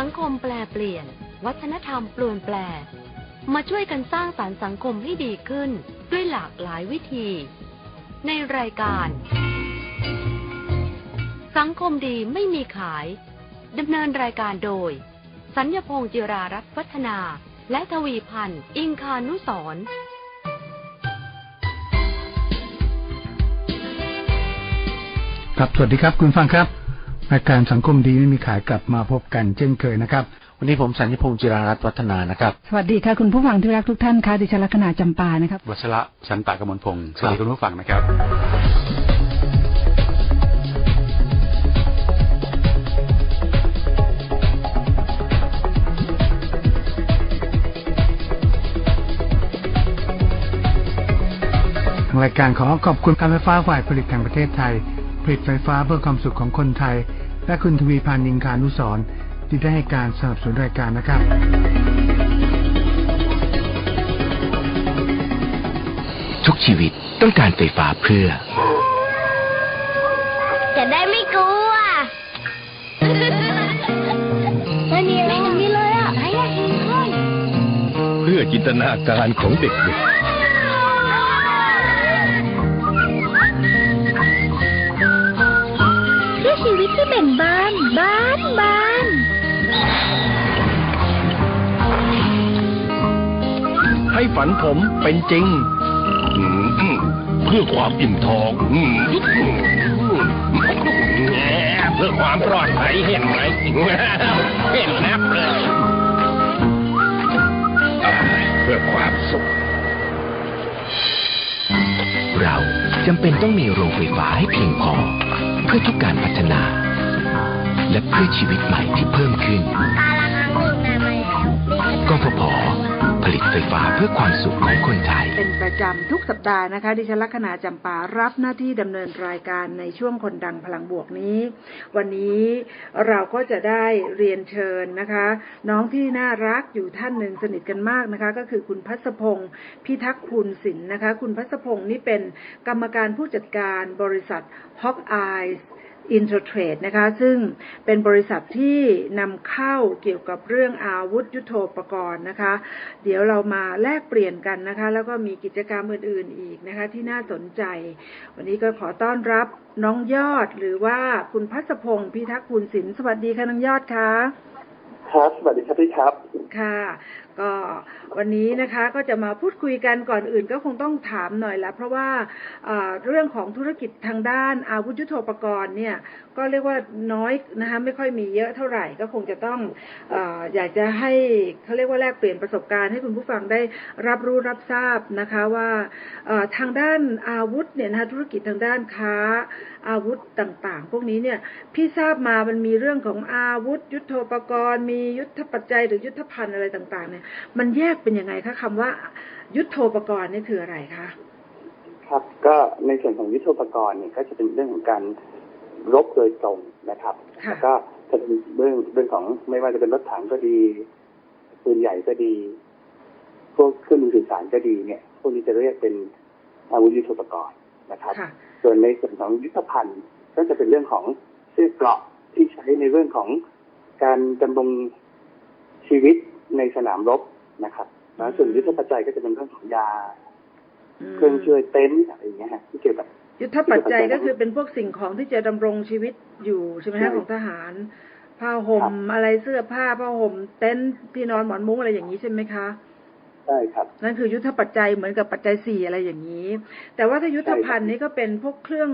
สังคมแปลเปลี่ยน วัฒนธรรมปลี่ยนแปล มาช่วยกันสร้างสรรค์สังคมให้ดีขึ้นด้วยหลากหลายวิธี ในรายการ สังคมดีไม่มีขายดำเนินรายการโดย สัญญพงษ์จิรารัตน์วัฒนา และทวีพันธ์อิงคานุสรณ์ครับ สวัสดีครับ คุณฟังครับ รายการสังคมดีไม่มีขายกลับมาพบกันเช่นเคยนะครับ วันนี้ผมสัญญพงษ์จิรารัตน์วัฒนานะครับ สวัสดีค่ะคุณผู้ฟังที่รักทุกท่านค่ะดิฉันลักษณะจำปานะครับวัชระชันตากมลพงศ์สวัสดีคุณผู้ฟังนะครับทางรายการขอขอบคุณการไฟฟ้าฝ่ายผลิตแห่งประเทศไทย ผลิตไฟฟ้าเพื่อความสุขของคนไทย และคุณทวีพันธ์นิงคานุสรณ์ที่ได้ให้การสนับสนุนรายการนะครับทุกชีวิตต้องการไฟฟ้าเพื่อ จะได้ไม่กลัวไม่มีอะไรอย่างนี้เลยอะไม่อยากกินข้าวเพื่อจินตนาการของเด็กเให้ฝันผมเป็นจริง เพื่อความอิ่มท้องเพื่อความปลอดภัยเห็นไหมเห็นแนบเลยเพื่อความสุข เราจำเป็นต้องมีโรงไฟฟ้าให้เพียงพอ เพื่อทุกการพัฒนา และเพื่อชีวิตใหม่ที่เพิ่มขึ้นการ ผลิตไฟฟ้าเพื่อความสุขของคนไทย เป็นประจำทุกสัปดาห์นะคะ ดิฉันลักษณะจำปารับหน้าที่ดำเนินรายการในช่วงคนดังพลังบวกนี้ วันนี้เราก็จะได้เรียนเชิญนะคะ น้องที่น่ารักอยู่ท่านหนึ่งสนิทกันมากนะคะ ก็คือคุณพัสพงศ์พิทักษ์คุณศิลป์นะคะ คุณพัสพงศ์นี่เป็นกรรมการผู้จัดการบริษัท Hawk Eyes อิ นเตอร์เทรดนะคะ ซึ่งเป็นบริษัทที่นำเข้าเกี่ยวกับเรื่องอาวุธยุโทโธปกรณ์นะคะ เดี๋ยวเรามาแลกเปลี่ยนกันนะคะ แล้วก็มีกิจกรรมอื่นๆอีกนะคะ ที่น่าสนใจ วันนี้ก็ขอต้อนรับน้องยอดหรือว่าคุณพัสพงศ์พิทักษ์คุณศิลป์สวัสดีค่ะน้องยอดค่ะครับสวัสดีครับพี่ครับ ค่ะ ก็วันนี้นะคะก็จะมาพูดคุยกันก่อนอื่นก็คงต้องถามหน่อยละเพราะว่าเรื่องของธุรกิจทางด้านอาวุธยุโทโธปกรณ์เนี่ยก็เรียกว่าน้อยนะคะไม่ค่อยมีเยอะเท่าไหร่ก็คงจะต้องออยากจะให้เขาเรียกว่าแลกเปลี่ยนประสบการณ์ให้คุณผู้ฟังได้รับรู้รับทราบนะคะว่าทางด้านอาวุธเนี่ยนะคะธุรกิจทางด้านค้าอาวุธต่างๆ พวกนี้เนี่ยพี่ทราบมามันมีเรื่องของอาวุธ ยุโทโธปกรณ์มียุทธปัจจัยหรือยุทธภัณฑ์อะไรต่างๆเนี่ยมันแยกเป็นยังไงคะคำว่ายุทโธปกรณ์นี่คืออะไรคะครับก็ในส่วนของยุทโธปกรณ์เนี่ยก็จะเป็นเรื่องของการ รบโดยตรงนะครับค่ะแล้วก็จะเป็นเรื่องเรื่องของไม่ว่าจะเป็นรถถังก็ดีปืนใหญ่ก็ดี พวกเครื่องมือสื่อสารก็ดีเนี่ยพวกนี้จะเรียกเป็นอาวุธยุทโธปกรณ์นะครับค่ะส่วนในส่วนของยุทธภัณฑ์ก็จะเป็นเรื่องของเสื้อเกราะที่ใช้ในเรื่องของการดำรงชีวิตในสนามรบนะครับแล้วส่วนยุทธปัจจัยก็จะเป็นเรื่องของยามเครื่องช่วยเต็นท์อะไรอย่างเงี้ยฮะที่เกี่ยวกับ ยุทธปัจจัยก็คือเป็นพวกสิ่งของที่จะดำรงชีวิตอยู่ใช่ไหมใช่คะของทหารผ้าห่มอะไรเสื้อผ้าผ้าห่มเต็นท์ที่นอนหมอนมุ้งอะไรอย่างนี้ใช่ไหมคะใช่ครับนั่นคือยุทธปัจจัยเหมือนกับปัจจัยสี่อะไรอย่างนี้ แต่ว่าถ้ายุทธภัณฑ์นี่ก็เป็นพวกเครื่อง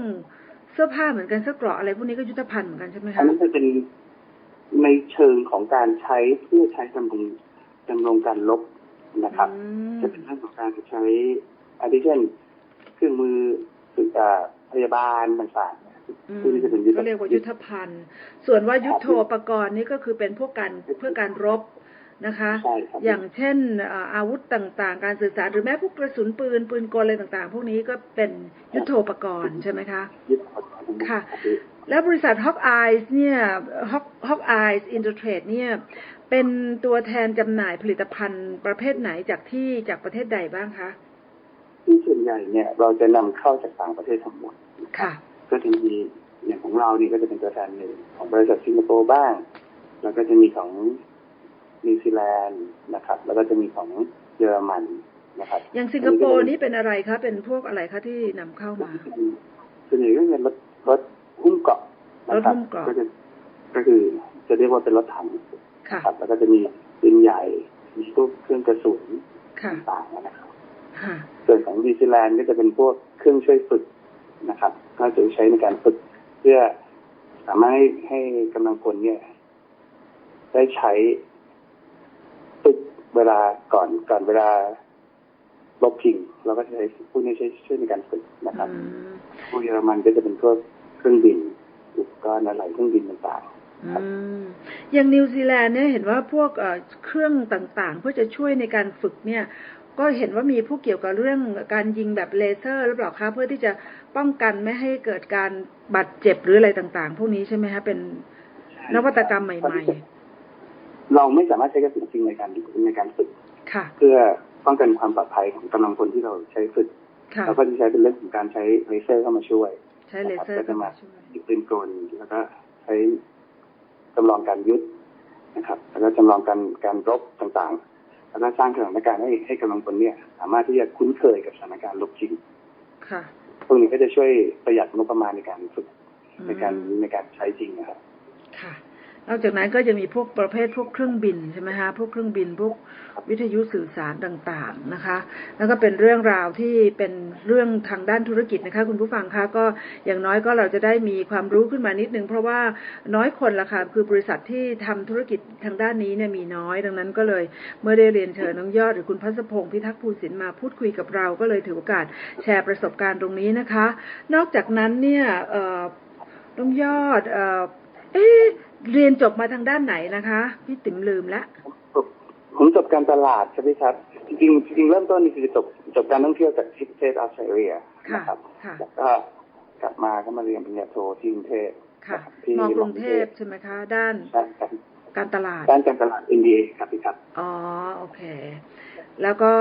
เสื้อผ้าเหมือนกันเสื้อเกราะอะไรพวกนี้ก็ยุทธภัณฑ์เหมือนกันใช่ไหมอันคะนั้นจะเป็นในเชิงของการใช้เพื่อใช้ดำรงดำรงการลบนะครับอืมจะเป็นเรื่องของการใช้อาทิเช่นเครื่องมือสื่ออ่า พยาบาลต่างๆอืมพวกนี้จะเป็นยุทธก็เรียกว่ายุทธภัณฑ์ ส่วนว่ายุทโธปกรณ์นี่ก็คือเป็นพวกการเพื่อการรบนะคะใช่ครับอย่างเช่นเอ่ออาวุธต่างๆ การสื่อสารหรือแม้พวกกระสุนปืนปืนกลอะไรต่างๆ พวกนี้ก็เป็นยุทโธปกรณ์ใช่ไหมคะยุทธปกรณ์ทั้งหมดค่ะรับพี่แล้วบริษัท Hawk Eyes เนี่ย Hawk Hawk Eyes Intertrade เนี่ยเป็นตัวแทนจำหน่ายผลิตภัณฑ์ประเภทไหนจากที่จากประเทศใดบ้างคะ ที่ส่วนใหญ่เนี่ยเราจะนำเข้าจากต่างประเทศทั้งหมดค่ะก็จะมีอย่างของเรานี่ก็จะเป็นตัวแทนหนึ่งของบริษัทสิงคโปร์บ้าง แล้วก็จะมีของนิวซีแลนด์นะครับ แล้วก็จะมีของเยอรมันนะครับ อย่างสิงคโปร์นี่เป็นอะไรคะ เป็นพวกอะไรคะที่นำเข้ามา ส่วนใหญ่ก็เป็นรถรถหุ้มเกาะนะครัรถหุ้มเกาะก็จะก็คือจะเรียกว่าเป็นรถถังค่ะครับแล้วก็จะมีปืนใหญ่มีพวกเครื่องกระสุนค่ะต่างๆนะครับค่ะ ส่วนของนิวซีแลนด์ก็จะเป็นพวกเครื่องช่วยฝึกนะครับ ก็จะใช้ในการฝึกเพื่อสามารถให้ให้กำลังพลเนี่ย ได้ใช้ฝึกเวลาก่อนก่อนเวลาลบพิงเราก็จะใช้พวกนี้ใช้ช่วยในการฝึกนะครับอืมพวกเยอรมันก็จะเป็นพวกเครื่องบินอุปกรณ์อะไรเครื่องบินต่างอืมอย่างนิวซีแลนด์เนี่ยเห็นว่าพวกเอ่อเครื่องต่างๆ เพื่อจะช่วยในการฝึกเนี่ย ก็เห็นว่ามีผู้เกี่ยวกับเรื่องการยิงแบบเลเซอร์หรือเปล่าคะเพื่อที่จะป้องกันไม่ให้เกิดการบาดเจ็บหรืออะไรต่างๆ พวกนี้ใช่ไหมคะเป็นๆนวัตกรรมใหม่เราไม่สามารถใช้กระสุนจริงในการในการฝึกๆค่ะเพื่อป้องกันความปลอดภัยของกำลังพลที่เราใช้ฝึกค่ะเราก็จะใช้เป็นเรื่องของการใช้เลเซอร์เข้ามาช่วยใช้เลเซอร์ก็จะเข้ามามาช่วยยิงปืนกลแล้วก็ใช้จำลองการยุทธนะครับ แล้วก็จำลองการการรบต่างๆ แล้วก็สร้างสถานการณ์ให้ให้กำลังพลเนี่ย สามารถที่จะคุ้นเคยกับสถานการณ์รบจริงค่ะพวกนี้ก็จะช่วยประหยัดงบประมาณในการฝึกอืมในการในการใช้จริงนะครับค่ะ นอกจากนั้นก็จะมีพวกประเภทพวกเครื่องบินใช่ไหมคะพวกเครื่องบินพวกวิทยุสื่อสารต่างๆนะคะ แล้วก็เป็นเรื่องราวที่เป็นเรื่องทางด้านธุรกิจนะคะ คุณผู้ฟังคะก็อย่างน้อยก็เราจะได้มีความรู้ขึ้นมานิดนึง เพราะว่าน้อยคนละค่ะคือบริษัทที่ทำธุรกิจทางด้านนี้เนี่ยมีน้อย ดังนั้นก็เลยเมื่อได้เรียนเชิญน้องยอดหรือคุณพัสพงศ์พิทักษ์ภูสินมาพูดคุยกับเราก็เลยถือโอกาสแชร์ประสบการณ์ตรงนี้นะคะ นอกจากนั้นเนี่ยน้องยอดเอ่อ เอ๊ะเรียนจบมาทางด้านไหนนะคะ พี่ติ๋มลืมละผมจบการตลาดใช่ไหมครับ จริงๆจริงๆเริ่มต้นนี่คือจบจบการท่องเที่ยวจากที่ประเทศออสเตรเลียค่ะนะครับค่ะแล้วก็กลับมาก็มาเรียนปริญญาโทที่กรุงเทพค่ะนะครับที่มกรุงเทพใช่ไหมคะ ด้านด้านการการตลาด ด้านการตลาด MBA ครับพี่ครับ อ๋อโอเค แล้วก็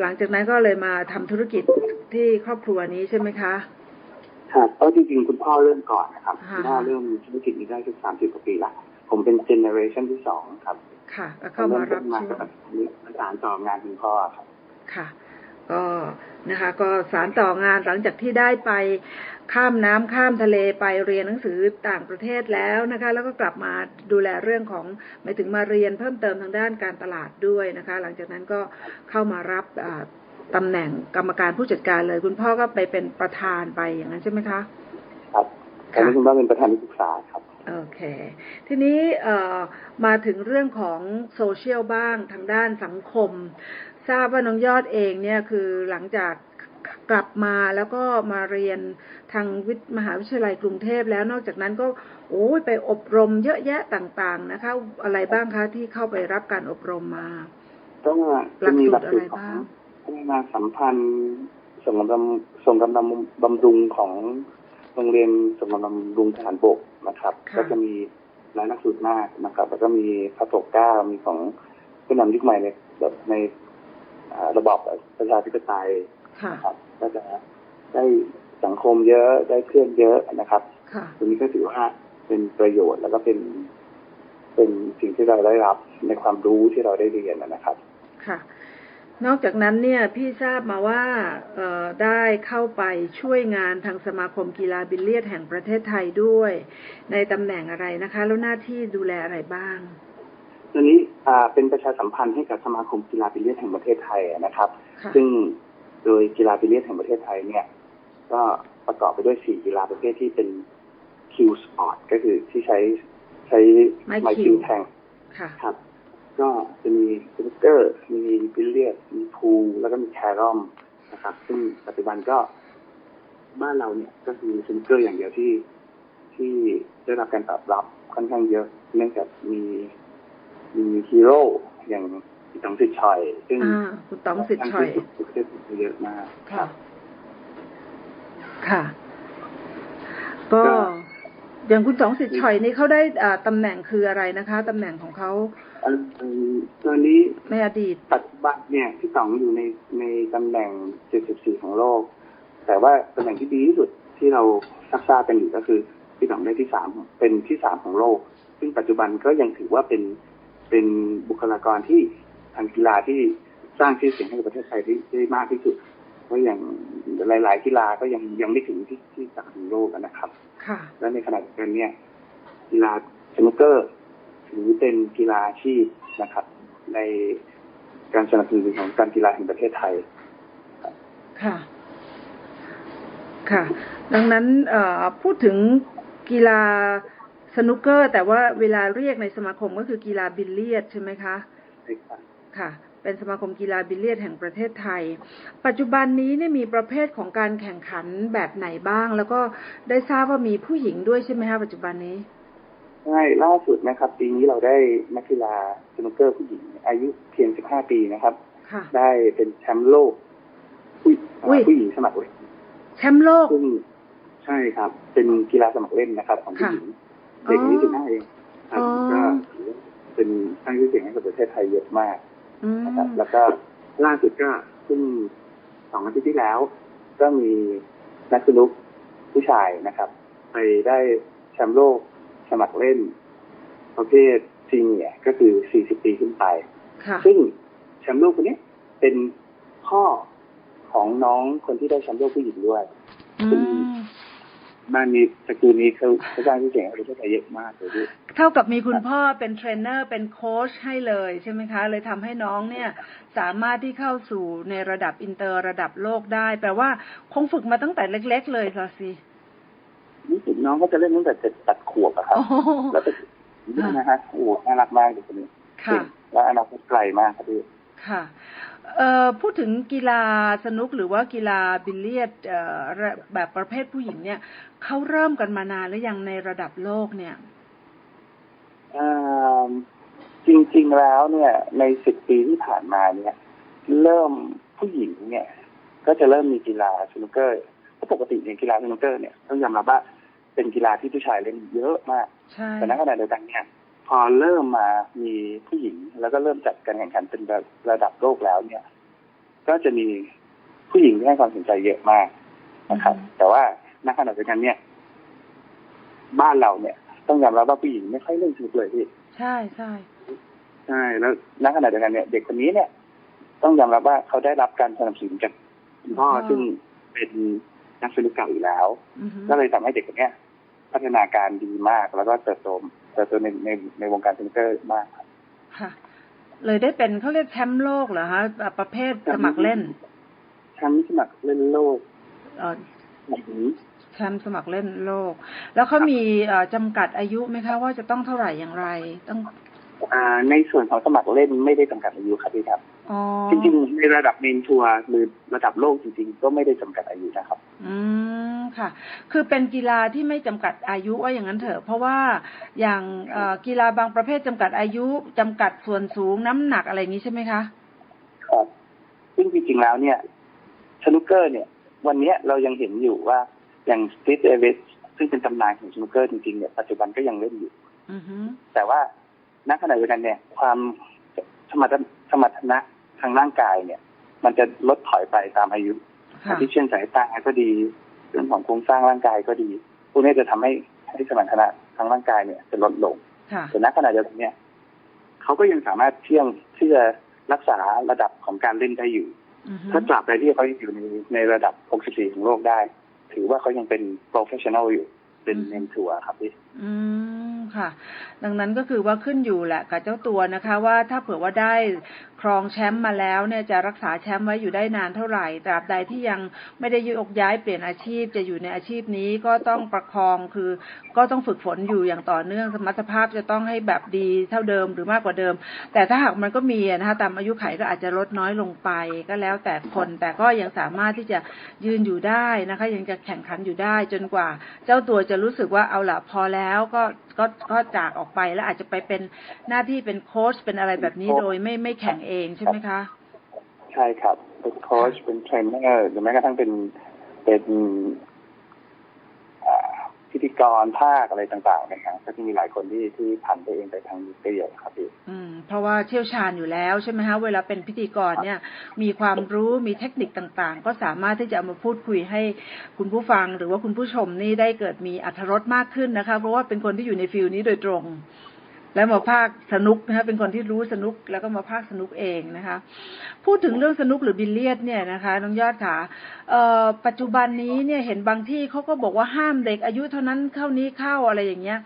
หลังจากนั้นก็เลยมาทำธุรกิจที่ครอบครัวนี้ใช่ไหมคะ ครับเพราะจริงๆคุณพ่อเริ่มก่อนนะครับอ่าคุณพ่อเริ่มธุรกิจนี้ได้สักสามสิบกว่าปีละผมเป็นเจเนอเรชันที่สองครับ ค่ะแล้วเข้ามารับมาช่วกับยประสานต่องานคุณพ่อครับค่ะ ก็นะคะก็สารต่องานหลังจากที่ได้ไปข้ามน้ำข้ามทะเลไปเรียนหนังสือต่างประเทศแล้วนะคะ แล้วก็กลับมาดูแลเรื่องของหมายถึงมาเรียนเพิ่มเติมทางด้านการตลาดด้วยนะคะ หลังจากนั้นก็เข้ามารับ อ่าตำแหน่งกรรมการผู้จัดการเลย คุณพ่อก็ไปเป็นประธานไปอย่างนั้นใช่ไหมคะครับตอนนี้คุณพ่อเป็นประธานที่ปรึกษาครับโอเค ทีนี้เอ่อมาถึงเรื่องของโซเชียลบ้างทางด้านสังคม ทราบว่าน้องยอดเองเนี่ยคือหลังจากกลับมาแล้วก็มาเรียนทางวิทย์มหาวิทยาลัยกรุงเทพแล้วนอกจากนั้นก็โอ้ยไปอบรมเยอะแยะต่างๆนะคะ อะไรบ้างคะที่เข้าไปรับการอบรมมาก็หลัจะกมีสูหตลัรกอะสูไรตรของ บ้างพัฒนาสัมพันธ์ส่งกำลังส่งกำลังบำรุงของโรงเรียนส่งกำลังบำรุงทหารบกนะครับค่ะก็จะมีรายหลักสูตรมากนะครับ แล้วก็มีพระปกเกล้ามีของผู้นำยุคใหม่ในแบบในอ่าระบอบประชาธิปไตยค่ะนะครับก็จะได้สังคมเยอะได้เพื่อนเยอะนะครับค่ะตรงนี้ก็ถือว่าเป็นประโยชน์แล้วก็เป็นเป็นสิ่งที่เราได้รับในความรู้ที่เราได้เรียนนะครับ ค่ะ นอกจากนั้นเนี่ยพี่ทราบมาว่าเอ่อได้เข้าไปช่วยงานทางสมาคมกีฬาบิลเลียดแห่งประเทศไทยด้วย ในตำแหน่งอะไรนะคะ แล้วหน้าที่ดูแลอะไรบ้างตอนนี้อ่าเป็นประชาสัมพันธ์ให้กับสมาคมกีฬาบิลเลียดแห่งประเทศไทยนะครับค่ะซึ่งโดยกีฬาบิลเลียดแห่งประเทศไทยเนี่ย ก็ประกอบไปด้วยสี่กีฬาประเภทที่เป็นคิวสปอร์ตก็คือที่ใช้ใช้ไม้ไม้คิคิววแทงค่ะครับ ก็จะมีสนุกเกอร์ มีบิลเลียดมีพูลแล้วก็มีแครอมนะครับ ซึ่งปัจจุบันก็บ้านเราเนี่ยก็คือสนุกเกอร์อย่างเดียวที่ที่ได้รับการตอบรับค่อนข้างเยอะ เนื่องจากมีมีฮีโร่อย่างพี่ต๋องสิทธิ์ชัยซึ่งอ่าคุณต๋องสิทธิ์ชัยประเทศเยอะมากคค่ะรับค่ะก็ก็อย่างคุณต๋องสิทธิ์ชัยนี่เขาได้อ่าตำแหน่งคืออะไรนะคะตำแหน่งของเขาอันตอนนี้ในอดีตปัจจุบันเนี่ยพี่ต๋องอยู่ในในตำแหน่ง 74 ของโลก แต่ว่าตำแหน่งที่ดีที่สุดที่เราทราบทราบกันอยู่ก็คือพี่ต๋องได้ที่สามเป็นที่สามของโลก ซึ่งปัจจุบันก็ยังถือว่าเป็นเป็นบุคลากรที่ทางกีฬาที่สร้างชื่อเสียงให้กับประเทศไทยได้ได้มากที่สุดเพราะอย่างหลาย ๆ กีฬาก็ยังยังไม่ถึงที่ที่สามโลกอะนะครับค่ะและในขณะเดียวกันเนี่ยกีฬาสนุกเกอร์ ถือเป็นกีฬาอาชีพนะครับ ในการสนับสนุนของการกีฬาแห่งประเทศไทยค่ะ ค่ะ ดังนั้นเอ่อพูดถึงกีฬาสนุกเกอร์ แต่ว่าเวลาเรียกในสมาคมก็คือกีฬาบิลเลียดใช่ไหมคะใช่ครับค่ะเป็นสมาคมกีฬาบิลเลียดแห่งประเทศไทย ปัจจุบันนี้เนี่ยมีประเภทของการแข่งขันแบบไหนบ้าง แล้วก็ได้ทราบว่ามีผู้หญิงด้วยใช่ไหมคะปัจจุบันนี้ ใช่ล่าสุดนะครับ ปีนี้เราได้นักกีฬาสนุกเกอร์ผู้หญิง อายุเพียง 15 ปีนะครับค่ะได้เป็นแชมป์โลกผู้อุ้ยผู้หญิงสมัครเล่นแชมป์โลกซึ่งใช่ครับ เป็นกีฬาสมัครเล่นนะครับ ของผู้หญิงค่ะเด็กอายุอ๋อ15เองครับอ๋อก็ถือว่าเป็นสร้างชื่อเสียงให้กับประเทศไทยเยอะมากอืมนะครับ แล้วก็ล่าสุดก็ซึ่งสองอาทิตย์ที่แล้ว ก็มีนักสนุกผู้ชายนะครับ ไปได้แชมป์โลก สมัครเล่น ประเภทซีเนียร์ก็คือ 40 ปีขึ้นไปค่ะซึ่งแชมป์โลกคนนี้เป็นพ่อของน้องคนที่ได้แชมป์โลกผู้หญิงด้วยอืมบ้านนี้ตระกูลนี้เขาเขาสร้างชื่อเสียงให้ประเทศไทยเยอะมากเลยด้วยเท่ากับมีคุณพ่อเป็นเทรนเนอร์เป็นโค้ชให้เลยใช่ไหมคะ เลยทำให้น้องเนี่ย สามารถที่เข้าสู่ในระดับอินเตอร์ระดับโลกได้ แปลว่าคงฝึกมาตั้งแต่เล็ก ๆ เลยละสิ รู้สึกน้องก็จะเล่นตั้งแต่เจ็ดตัดขวบอะครับโอ้โหแล้วก็นี่นะฮะโอ้โหน่ารักมากเด็กคนนี้ค่ะและอนาคตไกลมากครับพี่ค่ะเอ่อพูดถึงกีฬาสนุกหรือว่ากีฬาบิลเลียดเอ่อระแบบประเภทผู้หญิงเนี่ยเขาเริ่มกันมานานหรือยังในระดับโลกเนี่ยอ่าจริงๆแล้วเนี่ย ในสิบปีที่ผ่านมาเนี่ย เริ่มผู้หญิงเนี่ย ก็จะเริ่มมีกีฬาสนุกเกอร์เพราะปกติเนี่ยกีฬาสนุกเกอร์เนี่ยต้องยอมรับว่า เป็นกีฬาที่ผู้ชายเล่นเยอะมากใช่แต่ในขณะเดียวกันเนี่ยพอเริ่มมามีผู้หญิงแล้วก็เริ่มจัดการแข่งขันเป็นระระดับโลกแล้วเนี่ย ก็จะมีผู้หญิงที่ให้ความสนใจเยอะมากนะครับ แต่ว่าในขณะเดียวกันเนี่ย บ้านเราเนี่ย ต้องยอมรับว่าผู้หญิงไม่ค่อยเล่นสนุกเลยพี่ใช่ใช่ใช่แล้วณขณะเดียวกันเนี่ย เด็กคนนี้เนี่ย ต้องยอมรับว่าเขาได้รับการสนับสนุนจากคุณพ่อซึ่งเป็นนักสนุกเก่าอยู่แล้วอือฮึก็เลยทำให้เด็กคนเนี้ย พัฒนาการดีมาก แล้วก็เติบโตเติบโตในในในวงการสนุกเกอร์มากครับค่ะ เลยได้เป็นเขาเรียกแชมป์โลกเหรอฮะแบบประเภทสมัครเล่นแชมป์สมัครเล่นโลกเอ่อหญิงแชมป์สมัครเล่นโลก แล้วเขามีเอ่อจำกัดอายุไหมคะ ว่าจะต้องเท่าไหร่อย่างไรต้องอ่าในส่วนของสมัครเล่นไม่ได้จำกัดอายุครับพี่ครับอ๋อจริงๆในระดับเมนทัวร์หรือระดับโลกจริงๆ ก็ไม่ได้จำกัดอายุนะครับ อืม ค่ะ คือเป็นกีฬาที่ไม่จำกัดอายุว่าอย่างนั้นเถอะ เพราะว่าอย่างเอ่อกีฬาบางประเภทจำกัดอายุจำกัดส่วนสูงน้ำหนักอะไรอย่างนี้ใช่ไหมคะครับซึ่งจริงๆแล้วเนี่ยสนุกเกอร์เนี่ย วันเนี้ยเรายังเห็นอยู่ว่าอย่างสตีฟเอเวสซึ่งเป็นตำนานของสนุกเกอร์จริงๆเนี่ยปัจจุบันก็ยังเล่นอยู่อือฮึแต่ว่าณขณะเดียวกันเนี่ย ความสมรรถสมรรถนะทางร่างกายเนี่ย มันจะลดถอยไปตามอายุค่ะที่เช่นสายตาก็ดี เรื่องของโครงสร้างร่างกายก็ดี พวกนี้จะทำให้ให้สมรรถนะทางร่างกายเนี่ยจะลดลงค่ะแต่ณขณะเดียวกันเนี่ยเขาก็ยังสามารถเที่ยงที่จะรักษาระดับของการเล่นได้อยู่อือฮึถ้าตราบใดที่เขายังอยู่ในในระดับ 64 ของโลกได้ ถือว่าเขายังเป็น professional อยู่ เป็นเมนทัวร์ครับพี่อืม ค่ะ ดังนั้นก็คือว่าขึ้นอยู่แหละกับเจ้าตัวนะคะ ว่าถ้าเผื่อว่าได้ครองแชมป์มาแล้วเนี่ยจะรักษาแชมป์ไว้อยู่ได้นานเท่าไหร่ตราบใดที่ยังไม่ได้ยกย้ายเปลี่ยนอาชีพจะอยู่ในอาชีพนี้ก็ต้องประคองคือ ก็ต้องฝึกฝนอยู่อย่างต่อเนื่องสมรรถภาพจะต้องให้แบบดีเท่าเดิมหรือมากกว่าเดิม แต่ถ้าหากมันก็มีนะคะตามอายุไขก็อาจจะลดน้อยลงไปก็แล้วแต่คนแต่ก็ยังสามารถที่จะยืนอยู่ได้นะคะ ยังจะแข่งขันอยู่ได้จนกว่า เจ้าตัวจะรู้สึกว่าเอาละพอแล้วก็ก็ก็จากออกไปแล้วอาจจะไปเป็นหน้าที่เป็นโค้ชเป็นอะไรแบบนี้โดยไม่ไม่แข่งเองใช่ไหมคะ ใช่ครับ เป็นโค้ชเป็นเทรนเนอร์หรือแม้กระทั่งเป็นเป็นอ่า พิธีกรภาคอะไรต่างๆนะครับก็จะมีหลายคนที่ที่ผันตัวเองไปทางนี้ก็เยอะครับพี่อืม เพราะว่าเชี่ยวชาญอยู่แล้วใช่ไหมคะเวลาเป็นพิธีกรเนี่ย มีความรู้มีเทคนิคต่างๆ ก็สามารถที่จะเอามาพูดคุยให้คุณผู้ฟัง หรือว่าคุณผู้ชมนี่ได้เกิดมีอัธรสมากขึ้นนะคะ เพราะว่าเป็นคนที่อยู่ในฟิลนี้โดยตรง แล้วมาภาคสนุกนะคะเป็นคนที่รู้สนุกแล้วก็มาภาคสนุกเองนะคะ พูดถึงเรื่องสนุกหรือบิลเลียดเนี่ยนะคะน้องยอดค่ะปัจจุบันนี้เนี่ยเห็นบางที่เขาก็บอกว่าห้ามเด็กอายุเท่านั้นเข้านี้เข้าอะไรอย่างเงี้ย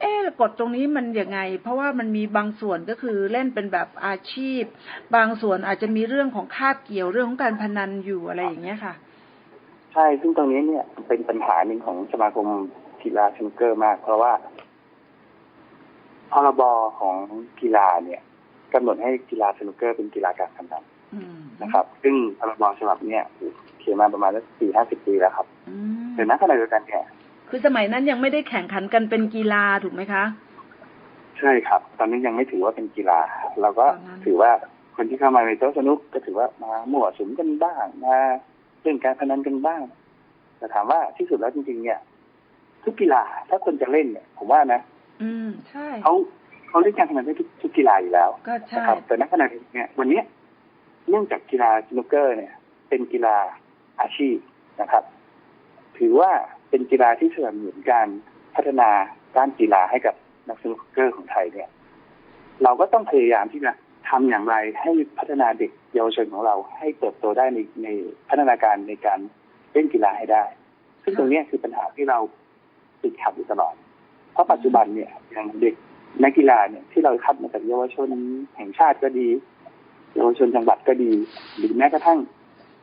เอ๊กฎตรงนี้มันยังไง เพราะว่ามันมีบางส่วนก็คือเล่นเป็นแบบอาชีพ บางส่วนอาจจะมีเรื่องของคาบเกี่ยวเรื่องของการพนันอยู่อะไรอย่างเงี้ยค่ะ ใช่ซึ่งตรงนี้เนี่ยเป็นปัญหาหนึ่งของสมาคมกีฬาสนุกเกอร์มาก เพราะว่า พรบของกีฬาเนี่ยกำหนดให้กีฬาสนุกเกอร์เป็นกีฬาการพนันอืมนะครับ ซึ่งพรบฉบับเนี้ยเขียนมาประมาณสักสี่ห้าสิบปีแล้วครับอืมแต่ณขณะเดียวกันเนี่ยคือสมัยนั้นยังไม่ได้แข่งขันกันเป็นกีฬาถูกไหมคะ ใช่ครับ ตอนนี้ยังไม่ถือว่าเป็นกีฬา เราก็ตอนนั้นถือว่าคนที่เข้ามาในโต๊ะสนุกก็ถือว่ามามั่วสุมกันบ้างมาเล่นการพนันกันบ้างแต่ถามว่าที่สุดแล้วจริงๆ เนี่ย ทุกกีฬาถ้าคนจะเล่นเนี่ยผมว่านะ อืมใช่เขาเขาเล่นการพนันได้ทุกทุกกีฬาอยู่แล้ว ก็ใช่นะครับแต่ณขณะนี้เนี่ยวันเนี้ยเนื่องจากกีฬาสนุกเกอร์เนี่ย เป็นกีฬาอาชีพนะครับ ถือว่าเป็นกีฬาที่สนับสนุนการพัฒนาด้านกีฬาให้กับนักสนุกเกอร์ของไทยเนี่ย เราก็ต้องพยายามที่จะทำอย่างไรให้พัฒนาเด็กเยาวชนของเรา ให้เติบโตได้ในในพัฒนาการในการเล่นกีฬาให้ได้ ซึ่งตรงเนี้ยคือปัญหาที่เราติดขัดอยู่ตลอดเพ ราะปัจจุบันเนี่ยอย่างเด็กนักกีฬาเนี่ยที่เราคัดมาจากเยาวชนแห่งชาติก็ดี เยาวชนจังหวัดก็ดี หรือแม้กระทั่ง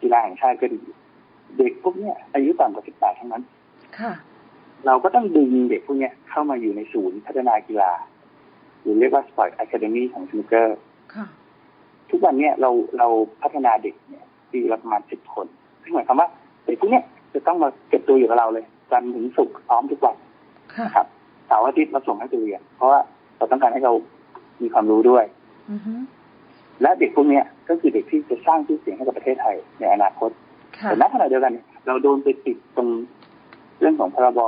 กีฬาแห่งชาติก็ดี เด็กพวกเนี้ยอายุต่ำกว่า18ทั้งนั้น ค่ะ เราก็ต้องดึงเด็กพวกเนี้ยเข้ามาอยู่ในศูนย์พัฒนากีฬา หรือเรียกว่า Sport Academy ของสนุกเกอร์ค่ะทุกวันเนี้ยเราเราพัฒนาเด็กเนี่ยปีละประมาณสิบคนซึ่งหมายความว่าเด็กพวกเนี้ยจะต้องมาเก็บตัวอยู่กับเราเลยจันทร์ถึงศุกร์ซ้อมทุกวันค่ะนะครับ เสาร์อาทิตย์เราส่งให้ไปเรียนเพราะว่าเราต้องการให้เขามีความรู้ด้วยอือฮึและเด็กพวกเนี้ยก็คือเด็กที่จะสร้างชื่อเสียงให้กับประเทศไทยในอนาคตค่ะแต่ณขณะเดียวกันเนี่ยเราโดนไปติดตรงเรื่องของพรบ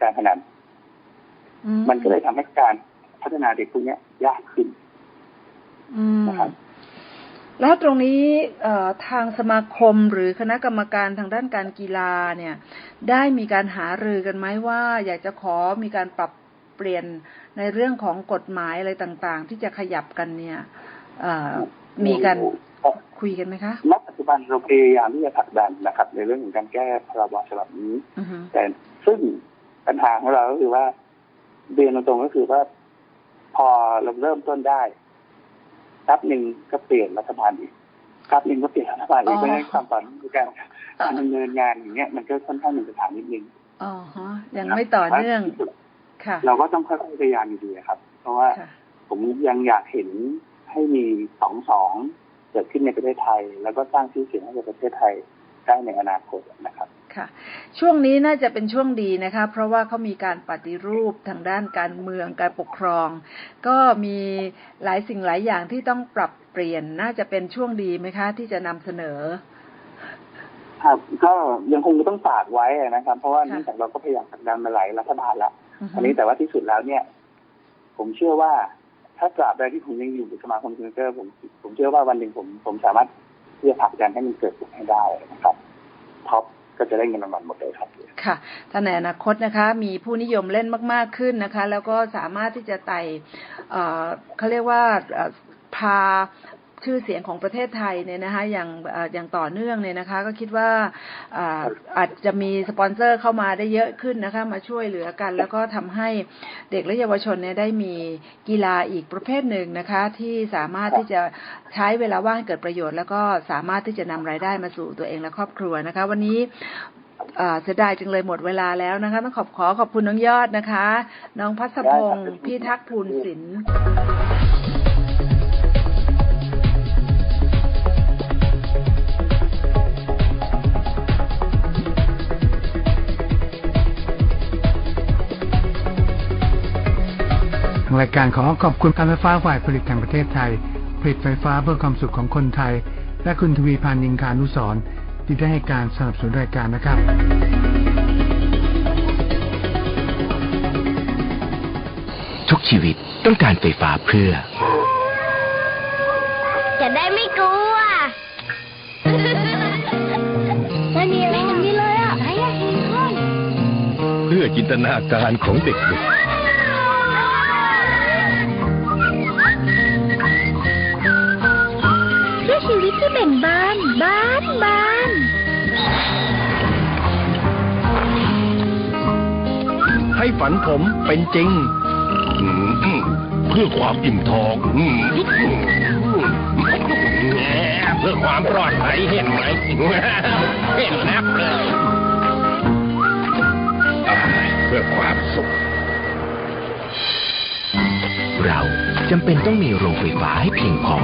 การพนันอืมันก็เลยทำให้การพัฒนาเด็กพวกเนี้ยยากขึ้นอืมนะครับ แล้วตรงนี้เอ่อทางสมาคมหรือคณะกรรมการทางด้านการกีฬาเนี่ยได้มีการหารือกันไหมว่า อยากจะขอมีการปรับเปลี่ยนในเรื่องของกฎหมายอะไรต่างๆ ที่จะขยับกันเนี่ยเอ่อมีการคุยกันไหมคะณปัจจุบันเราพยายามที่จะผลักดันนะครับ ในเรื่องของการแก้พรบฉบับนี้อือฮึแต่ซึ่งปัญหาของเราก็คือว่าเรียนตรงๆก็คือว่า พอเราเริ่มต้นได้ ครับหนึ่งก็เปลี่ยนรัฐบาลอีกครับหนึ่งก็เปลี่ยนรัฐบาลอีกอ๋อไม่ให้ความต่อเนื่องในการการดำเนินงานอย่างเงี้ยมันก็ค่อนข้างมีปัญหานิดนึงอ๋อฮะยังไม่ต่อเนื่องที่สุดค่ะ เราก็ต้องค่อยๆพยายามอยู่ดีครับ เพราะว่าค่ะผมยังอยากเห็นให้มีสองสองเกิดขึ้นในประเทศไทย แล้วก็สร้างชื่อเสียงให้กับประเทศไทยได้ในอนาคตนะครับ ค่ะ ช่วงนี้น่าจะเป็นช่วงดีนะคะ เพราะว่าเขามีการปฏิรูปทางด้านการเมืองการปกครอง ก็มีหลายสิ่งหลายอย่างที่ต้องปรับเปลี่ยนน่าจะเป็นช่วงดีไหมคะ ที่จะนำเสนอครับก็ยังคงต้องฝากไว้นะครับ เพราะว่าค่ะเนื่องจากเราก็พยายามผลักดันมาหลายรัฐบาลแล้วอือฮึอันนี้แต่ว่าที่สุดแล้วเนี่ย ผมเชื่อว่าถ้าตราบใดที่ผมยังอยู่ในสมาคมคอมพิวเตอร์ผมผมเชื่อว่าวันหนึ่งผมผมสามารถที่จะผลักดันให้มันเกิดขึ้นให้ได้นะครับท็อป ก็จะได้เงินรางวัลหมดเลยครับค่ะถ้าในอนาคตนะคะ มีผู้นิยมเล่นมาก ๆขึ้นนะคะ แล้วก็สามารถที่จะไต่เขาเรียกว่าพา ชื่อเสียงของประเทศไทยเนี่ยนะคะอย่างเอ่ออย่างต่อเนื่องเนี่ยนะคะ ก็คิดว่าอ่าอาจจะมีสปอนเซอร์เข้ามาได้เยอะขึ้นนะคะมาช่วยเหลือกัน แล้วก็ทำให้เด็กและเยาวชนเนี่ยได้มีกีฬาอีกประเภทหนึ่งนะคะ ที่สามารถที่จะใช้เวลาว่างให้เกิดประโยชน์ แล้วก็สามารถที่จะนำรายได้มาสู่ตัวเองและครอบครัวนะคะ วันนี้เอ่อเสียดายจังเลยหมดเวลาแล้วนะคะ ต้องขอบขอขอบคุณน้องยอดนะคะ น้องพัศพงศ์ได้ครับพี่ทักษ์ภูลศิลป์างรายการขอขอบคุณการไฟฟ้าฝ่ายผลิตแห่งประเทศไทย ผลิตไฟฟ้าเพื่อความสุขของคนไทย และคุณทวีพันธ์ยิงคานุสรณ์ที่ได้ให้การสนับสนุนรายการนะครับ ทุกชีวิตต้องการไฟฟ้าเพื่อ จะได้ไม่กลัวไม่มีอะไรอย่างนี้เลยอะไหนอะเห็นก่อนเพื่อจินตนาการของเด็กเเบ่งบานบานบานๆให้ฝันผมเป็นจริง เพื่อความอิ่มท้องเพื่อความปลอดภัยเห็นไหม เห็นแนบเลย เพื่อความสุข เราจำเป็นต้องมีโรงไฟฟ้าให้เพียงพอ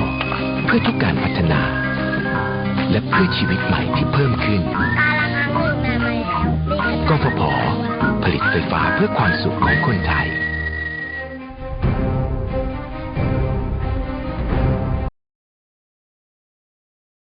เพื่อทุกการพัฒนา และเพื่อชีวิตใหม่ที่เพิ่มขึ้นการละครั้งหนึ่งนานมาแล้วกฟผ ผลิตไฟฟ้าเพื่อความสุขของคนไทย